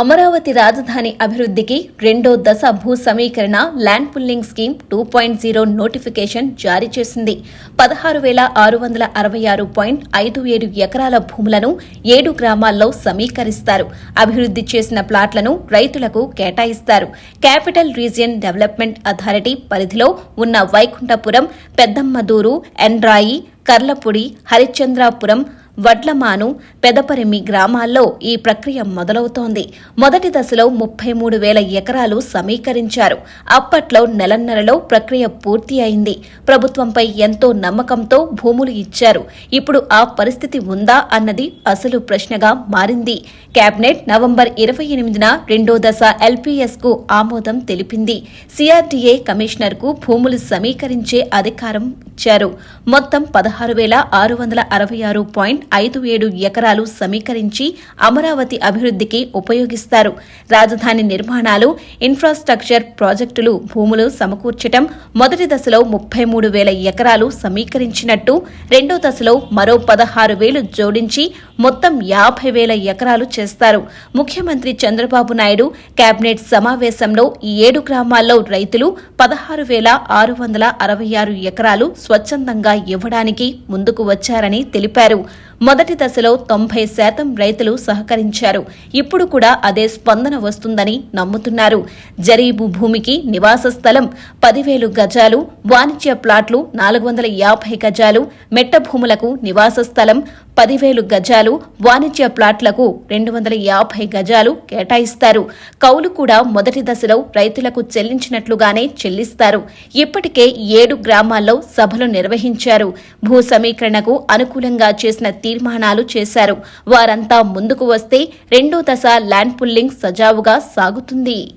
అమరావతి రాజధాని అభివృద్ధికి రెండో దశ భూ సమీకరణ land pooling scheme two point zero notification జారీ చేసింది. పదహారు వేల ఆరు వందల అరవై ఆరు పాయింట్ ఐదు ఏడు ఎకరాల భూములను ఏడు గ్రామాల్లో సమీకరిస్తారు. అభివృద్ధి చేసిన ప్లాట్లను రైతులకు కేటాయిస్తారు. క్యాపిటల్ రీజియన్ డెవలప్మెంట్ అథారిటీ పరిధిలో ఉన్న వైకుంఠపురం పెద్దమ్మదూరు ఎండ్రాయి కర్లపూడి హరిశ్చంద్రాపురం వడ్లమాను పెదపరిమి గ్రామాల్లో ఈ ప్రక్రియ మొదలవుతోంది. మొదటి దశలో ముప్పై మూడు వేల ఎకరాలు సమీకరించారు. అప్పట్లో నెలన్నరలో ప్రక్రియ పూర్తి అయింది. ప్రభుత్వంపై ఎంతో నమ్మకంతో భూములు ఇచ్చారు. ఇప్పుడు ఆ పరిస్థితి ఉందా అన్నది అసలు ప్రశ్నగా మారింది. కేబినెట్ నవంబర్ ఇరవై ఎనిమిదిన రెండో దశ ఎల్పీఎస్కు ఆమోదం తెలిపింది. సిఆర్డీఏ కమిషనర్కు భూములు సమీకరించే అధికారం ఇచ్చారు. మొత్తం పదహారు వేల ఆరు వందల అరవై ఆరు పాయింట్ ఐదు ఏడు ఎకరాలు సమీకరించి అమరావతి అభివృద్ధికి ఉపయోగిస్తారు. రాజధాని నిర్మాణాలు ఇన్ఫ్రాస్ట్రక్చర్ ప్రాజెక్టులు భూములు సమకూర్చటం మొదటి దశలో ముప్పై మూడు వేల ఎకరాలు సమీకరించినట్టు రెండో దశలో మరో పదహారు వేలు జోడించి మొత్తం యాభై వేల ఎకరాలు చేస్తారు. ముఖ్యమంత్రి చంద్రబాబు నాయుడు కేబినెట్ సమావేశంలో ఈ ఏడు గ్రామాల్లో రైతులు పదహారు వేల ఆరు వందల అరవై ఆరు ఎకరాలు స్వచ్ఛందంగా ఇవ్వడానికి ముందుకు వచ్చారని తెలిపారు. మొదటి దశలో తొంభై శాతం రైతులు సహకరించారు. ఇప్పుడు కూడా అదే స్పందన వస్తుందని నమ్ముతున్నారు. జరీబు భూమికి నివాస స్థలం పదివేలు గజాలు వాణిజ్య ప్లాట్లు నాలుగు వందల యాభై గజాలు మెట్ట భూములకు నివాస స్థలం పదివేలు గజాలు వాణిజ్య ప్లాట్లకు రెండు వందల యాభై గజాలు కేటాయిస్తారు. కౌలు కూడా మొదటి దశలో రైతులకు చెల్లించినట్లుగానే చెల్లిస్తారు. ఇప్పటికే ఏడు గ్రామాల్లో సభలు నిర్వహించారు. భూ సమీకరణకు అనుకూలంగా చేసిన తీర్మానాలు చేశారు. వారంతా ముందుకు వస్తే రెండో దశ ల్యాండ్ పుల్లింగ్ సజావుగా సాగుతుంది.